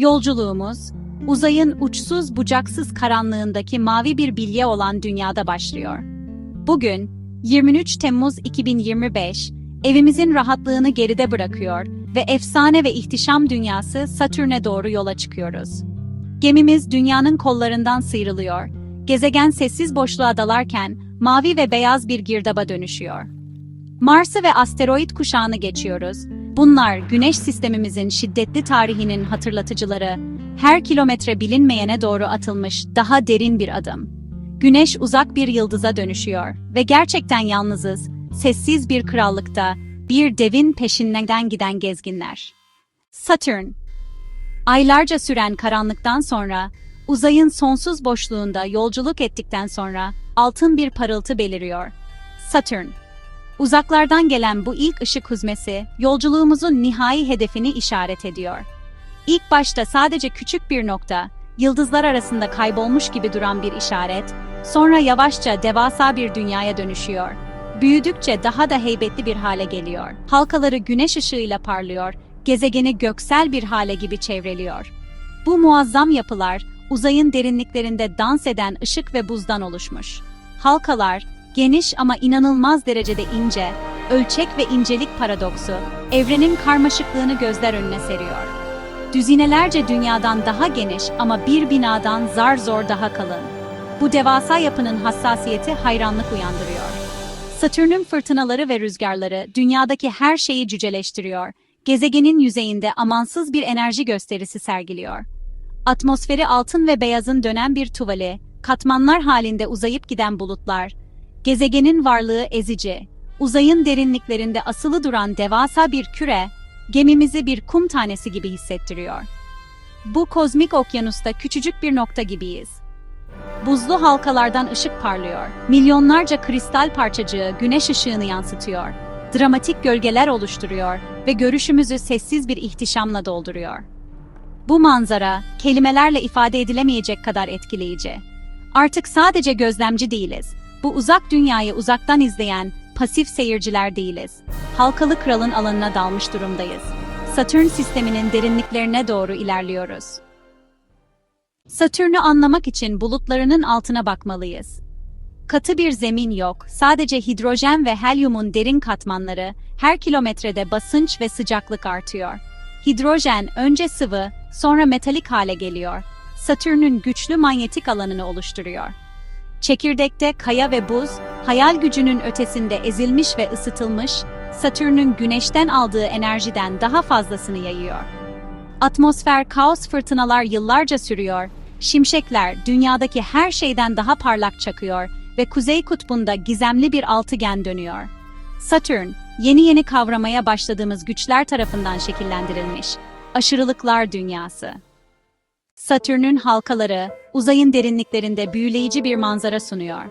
Yolculuğumuz, uzayın uçsuz bucaksız karanlığındaki mavi bir bilye olan dünyada başlıyor. Bugün, 23 Temmuz 2025, evimizin rahatlığını geride bırakıyor ve efsane ve ihtişam dünyası Satürn'e doğru yola çıkıyoruz. Gemimiz dünyanın kollarından sıyrılıyor, gezegen sessiz boşluğa dalarken mavi ve beyaz bir girdaba dönüşüyor. Mars'ı ve asteroid kuşağını geçiyoruz. Bunlar güneş sistemimizin şiddetli tarihinin hatırlatıcıları, her kilometre bilinmeyene doğru atılmış daha derin bir adım. Güneş uzak bir yıldıza dönüşüyor ve gerçekten yalnızız, sessiz bir krallıkta, bir devin peşinden giden gezginler. Satürn Aylarca süren karanlıktan sonra, uzayın sonsuz boşluğunda yolculuk ettikten sonra altın bir parıltı beliriyor. Satürn Uzaklardan gelen bu ilk ışık hüzmesi, yolculuğumuzun nihai hedefini işaret ediyor. İlk başta sadece küçük bir nokta, yıldızlar arasında kaybolmuş gibi duran bir işaret, sonra yavaşça devasa bir dünyaya dönüşüyor. Büyüdükçe daha da heybetli bir hale geliyor. Halkaları güneş ışığıyla parlıyor, gezegeni göksel bir hale gibi çevreliyor. Bu muazzam yapılar, uzayın derinliklerinde dans eden ışık ve buzdan oluşmuş. Halkalar, geniş ama inanılmaz derecede ince, ölçek ve incelik paradoksu, evrenin karmaşıklığını gözler önüne seriyor. Düzinelerce dünyadan daha geniş ama bir binadan zar zor daha kalın. Bu devasa yapının hassasiyeti hayranlık uyandırıyor. Satürn'ün fırtınaları ve rüzgarları dünyadaki her şeyi cüceleştiriyor. Gezegenin yüzeyinde amansız bir enerji gösterisi sergiliyor. Atmosferi altın ve beyazın dönen bir tuvali, katmanlar halinde uzayıp giden bulutlar, gezegenin varlığı ezici, uzayın derinliklerinde asılı duran devasa bir küre, gemimizi bir kum tanesi gibi hissettiriyor. Bu kozmik okyanusta küçücük bir nokta gibiyiz. Buzlu halkalardan ışık parlıyor. Milyonlarca kristal parçacığı güneş ışığını yansıtıyor. Dramatik gölgeler oluşturuyor ve görüşümüzü sessiz bir ihtişamla dolduruyor. Bu manzara kelimelerle ifade edilemeyecek kadar etkileyici. Artık sadece gözlemci değiliz. Bu uzak dünyayı uzaktan izleyen pasif seyirciler değiliz. Halkalı kralın alanına dalmış durumdayız. Satürn sisteminin derinliklerine doğru ilerliyoruz. Satürn'ü anlamak için bulutlarının altına bakmalıyız. Katı bir zemin yok, sadece hidrojen ve helyumun derin katmanları, her kilometrede basınç ve sıcaklık artıyor. Hidrojen önce sıvı, sonra metalik hale geliyor. Satürn'ün güçlü manyetik alanını oluşturuyor. Çekirdekte kaya ve buz, hayal gücünün ötesinde ezilmiş ve ısıtılmış, Satürn'ün güneşten aldığı enerjiden daha fazlasını yayıyor. Atmosfer kaos fırtınalar yıllarca sürüyor, şimşekler dünyadaki her şeyden daha parlak çakıyor ve kuzey kutbunda gizemli bir altıgen dönüyor. Satürn, yeni yeni kavramaya başladığımız güçler tarafından şekillendirilmiş, aşırılıklar dünyası. Satürn'ün halkaları, uzayın derinliklerinde büyüleyici bir manzara sunuyor.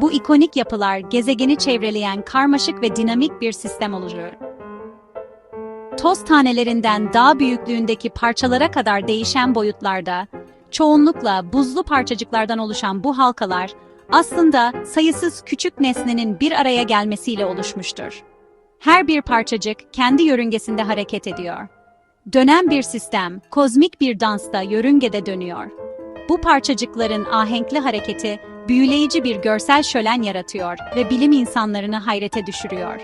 Bu ikonik yapılar gezegeni çevreleyen karmaşık ve dinamik bir sistem oluşturuyor. Toz tanelerinden dağ büyüklüğündeki parçalara kadar değişen boyutlarda, çoğunlukla buzlu parçacıklardan oluşan bu halkalar, aslında sayısız küçük nesnenin bir araya gelmesiyle oluşmuştur. Her bir parçacık kendi yörüngesinde hareket ediyor. Dönen bir sistem, kozmik bir dansta yörüngede dönüyor. Bu parçacıkların ahenkli hareketi, büyüleyici bir görsel şölen yaratıyor ve bilim insanlarını hayrete düşürüyor.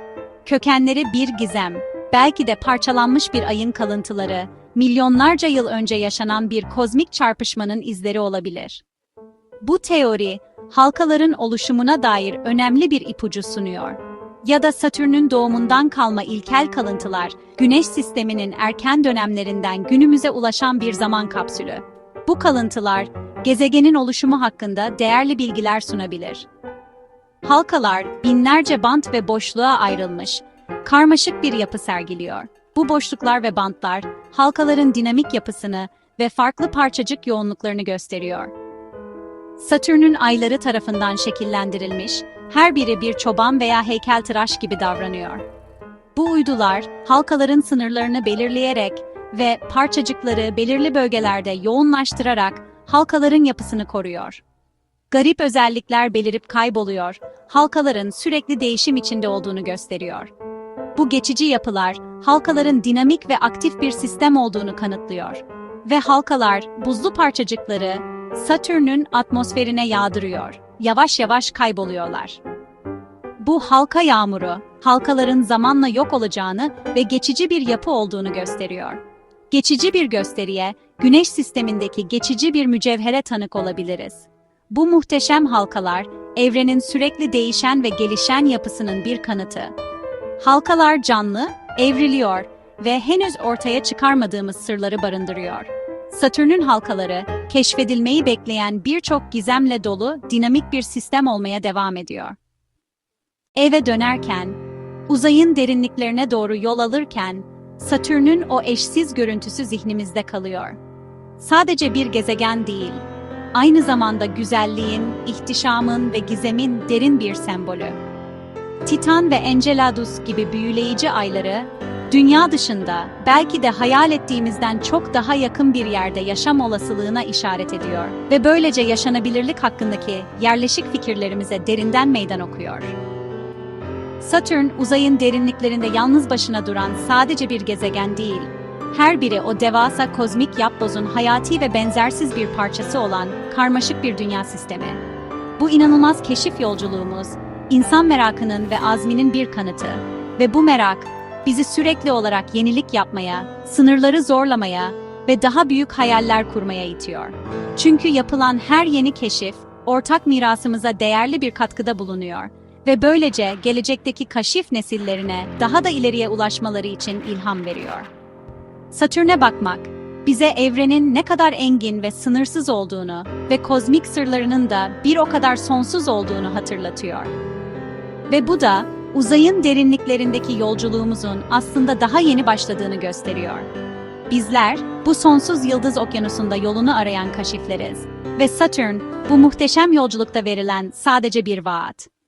Kökenleri bir gizem, belki de parçalanmış bir ayın kalıntıları, milyonlarca yıl önce yaşanan bir kozmik çarpışmanın izleri olabilir. Bu teori, halkaların oluşumuna dair önemli bir ipucu sunuyor. Ya da Satürn'ün doğumundan kalma ilkel kalıntılar, Güneş sisteminin erken dönemlerinden günümüze ulaşan bir zaman kapsülü. Bu kalıntılar, gezegenin oluşumu hakkında değerli bilgiler sunabilir. Halkalar, binlerce bant ve boşluğa ayrılmış, karmaşık bir yapı sergiliyor. Bu boşluklar ve bantlar, halkaların dinamik yapısını ve farklı parçacık yoğunluklarını gösteriyor. Satürn'ün ayları tarafından şekillendirilmiş, her biri bir çoban veya heykeltıraş gibi davranıyor. Bu uydular, halkaların sınırlarını belirleyerek ve parçacıkları belirli bölgelerde yoğunlaştırarak halkaların yapısını koruyor. Garip özellikler belirip kayboluyor, halkaların sürekli değişim içinde olduğunu gösteriyor. Bu geçici yapılar, halkaların dinamik ve aktif bir sistem olduğunu kanıtlıyor. ve halkalar buzlu parçacıkları Satürn'ün atmosferine yağdırıyor. Yavaş yavaş kayboluyorlar. Bu halka yağmuru, halkaların zamanla yok olacağını ve geçici bir yapı olduğunu gösteriyor. Geçici bir gösteriye, Güneş sistemindeki geçici bir mücevhere tanık olabiliriz. Bu muhteşem halkalar, evrenin sürekli değişen ve gelişen yapısının bir kanıtı. Halkalar canlı, evriliyor ve henüz ortaya çıkarmadığımız sırları barındırıyor. Satürn'ün halkaları, keşfedilmeyi bekleyen birçok gizemle dolu dinamik bir sistem olmaya devam ediyor. Eve dönerken, uzayın derinliklerine doğru yol alırken, Satürn'ün o eşsiz görüntüsü zihnimizde kalıyor. Sadece bir gezegen değil, aynı zamanda güzelliğin, ihtişamın ve gizemin derin bir sembolü. Titan ve Enceladus gibi büyüleyici ayları, dünya dışında belki de hayal ettiğimizden çok daha yakın bir yerde yaşam olasılığına işaret ediyor ve böylece yaşanabilirlik hakkındaki yerleşik fikirlerimize derinden meydan okuyor. Satürn, uzayın derinliklerinde yalnız başına duran sadece bir gezegen değil, her biri o devasa kozmik yapbozun hayati ve benzersiz bir parçası olan karmaşık bir dünya sistemi. Bu inanılmaz keşif yolculuğumuz, insan merakının ve azminin bir kanıtı ve bu merak bizi sürekli olarak yenilik yapmaya, sınırları zorlamaya ve daha büyük hayaller kurmaya itiyor. Çünkü yapılan her yeni keşif, ortak mirasımıza değerli bir katkıda bulunuyor ve böylece gelecekteki kaşif nesillerine daha da ileriye ulaşmaları için ilham veriyor. Satürn'e bakmak, bize evrenin ne kadar engin ve sınırsız olduğunu ve kozmik sırlarının da bir o kadar sonsuz olduğunu hatırlatıyor. Ve bu da uzayın derinliklerindeki yolculuğumuzun aslında daha yeni başladığını gösteriyor. Bizler bu sonsuz yıldız okyanusunda yolunu arayan kaşifleriz ve Satürn bu muhteşem yolculukta verilen sadece bir vaat.